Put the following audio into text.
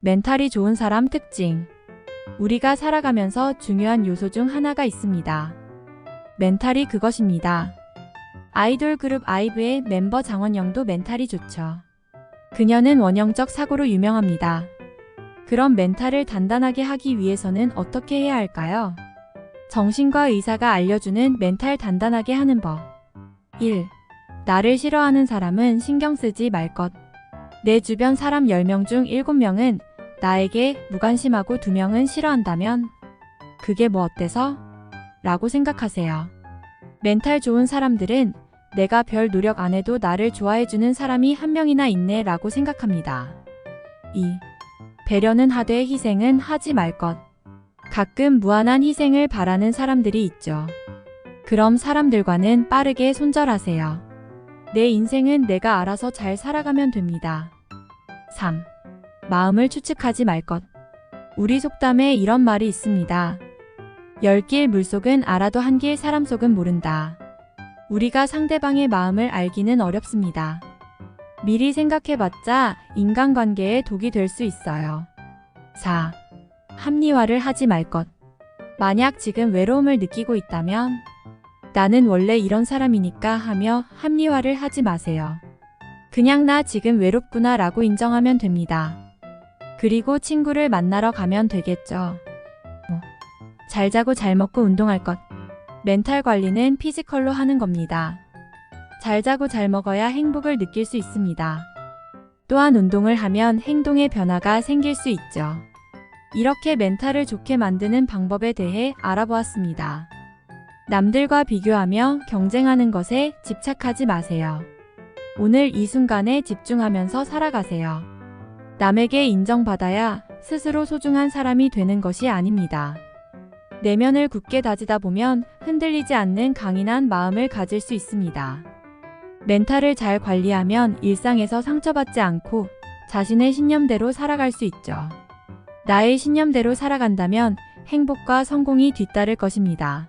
멘탈이 좋은 사람 특징. 우리가 살아가면서 중요한 요소 중 하나가 있습니다. 멘탈이 그것입니다. 아이돌 그룹 아이브의 멤버 장원영도 멘탈이 좋죠. 그녀는 원형적 사고로 유명합니다. 그럼 멘탈을 단단하게 하기 위해서는 어떻게 해야 할까요? 정신과 의사가 알려주는 멘탈 단단하게 하는 법. 1. 나를 싫어하는 사람은 신경 쓰지 말 것. 내 주변 사람 10명 중 7명은 나에게 무관심하고 2명은 싫어한다면 그게 뭐 어때서? 라고 생각하세요. 멘탈 좋은 사람들은 내가 별 노력 안 해도 나를 좋아해주는 사람이 한 명이나 있네 라고 생각합니다. 2. 배려는 하되 희생은 하지 말 것. 가끔 무한한 희생을 바라는 사람들이 있죠. 그럼 사람들과는 빠르게 손절하세요. 내 인생은 내가 알아서 잘 살아가면 됩니다. 3. 마음을 추측하지 말 것. 우리 속담에 이런 말이 있습니다. 열길 물속은 알아도 한 길 사람 속은 모른다. 우리가 상대방의 마음을 알기는 어렵습니다. 미리 생각해봤자 인간관계에 독이 될 수 있어요. 4. 합리화를 하지 말 것. 만약 지금 외로움을 느끼고 있다면 나는 원래 이런 사람이니까 하며 합리화를 하지 마세요. 그냥 나 지금 외롭구나 라고 인정하면 됩니다. 그리고 친구를 만나러 가면 되겠죠. 뭐, 잘 자고 잘 먹고 운동할 것. 멘탈 관리는 피지컬로 하는 겁니다. 잘 자고 잘 먹어야 행복을 느낄 수 있습니다. 또한 운동을 하면 행동의 변화가 생길 수 있죠. 이렇게 멘탈을 좋게 만드는 방법에 대해 알아보았습니다. 남들과 비교하며 경쟁하는 것에 집착하지 마세요. 오늘 이 순간에 집중하면서 살아가세요. 남에게 인정받아야 스스로 소중한 사람이 되는 것이 아닙니다. 내면을 굳게 다지다 보면 흔들리지 않는 강인한 마음을 가질 수 있습니다. 멘탈을 잘 관리하면 일상에서 상처받지 않고 자신의 신념대로 살아갈 수 있죠. 나의 신념대로 살아간다면 행복과 성공이 뒤따를 것입니다.